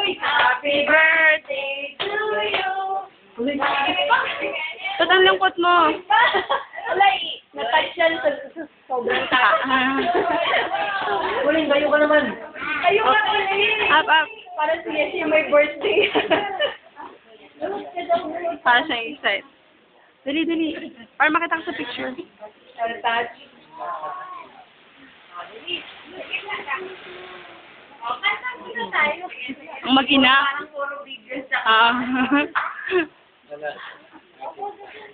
Happy birthday to you. Ba't ang lungkot mo? Wala eh. Yan sa sobrang taas. ah. Kuling, kayo ka naman. Ayun nga ulit. Up, up. Para siya siya may birthday. Para siyang excited. Dali, dali. Para makita ko sa picture. Natouch. Ang mag-ina. Parang videos sa Ah.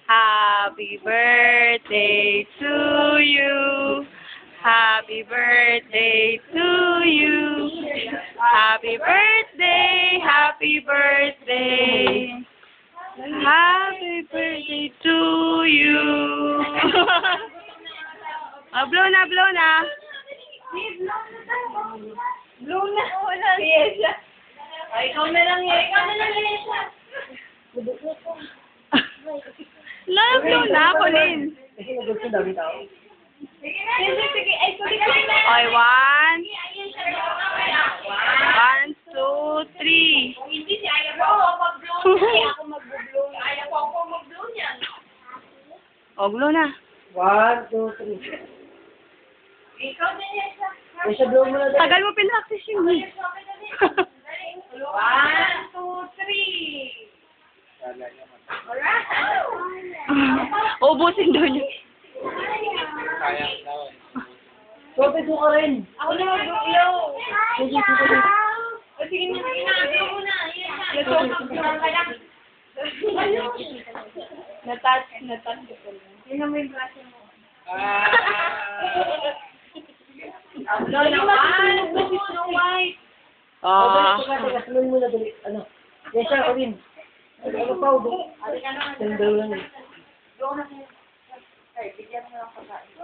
Happy birthday to you. Happy birthday to you. Happy birthday, happy birthday. Happy birthday to you. ah, blow na, blow na. Blue na. Wala. Yesha. Ay, ikaw na lang, Yesha. Ikaw na lang, Yesha. Lalo, blow na, Colin. Sige na. Sige. Ay, sige na. Okay, one, one, two, three. Hindi si Aya ko ako mag-blow niya. Kaya ako mag-blow niya. Aya ko ako mag-blow niya. Oh, blow na. One, two, three. Ikaw mo na dali. Tagal mo pinaktis yung eh. One, two, three. Alright. Ubusin daw niya. Sobe, doon ka rin. Ako na mag-blow. Sige, sige, sige. O sige na, sige na. Blow mo na. Ka lang. Natouch, natouch ko po. Yun ang may braso mo. Blow na one, two, Snow White. Ah. Oh, teka, teka, sunod mo na dali. Ano? Yes, siya, Kuling. Ano pa, ubo? Sandal lang eh. Blow na. Ay, bigyan mo lang pagkain.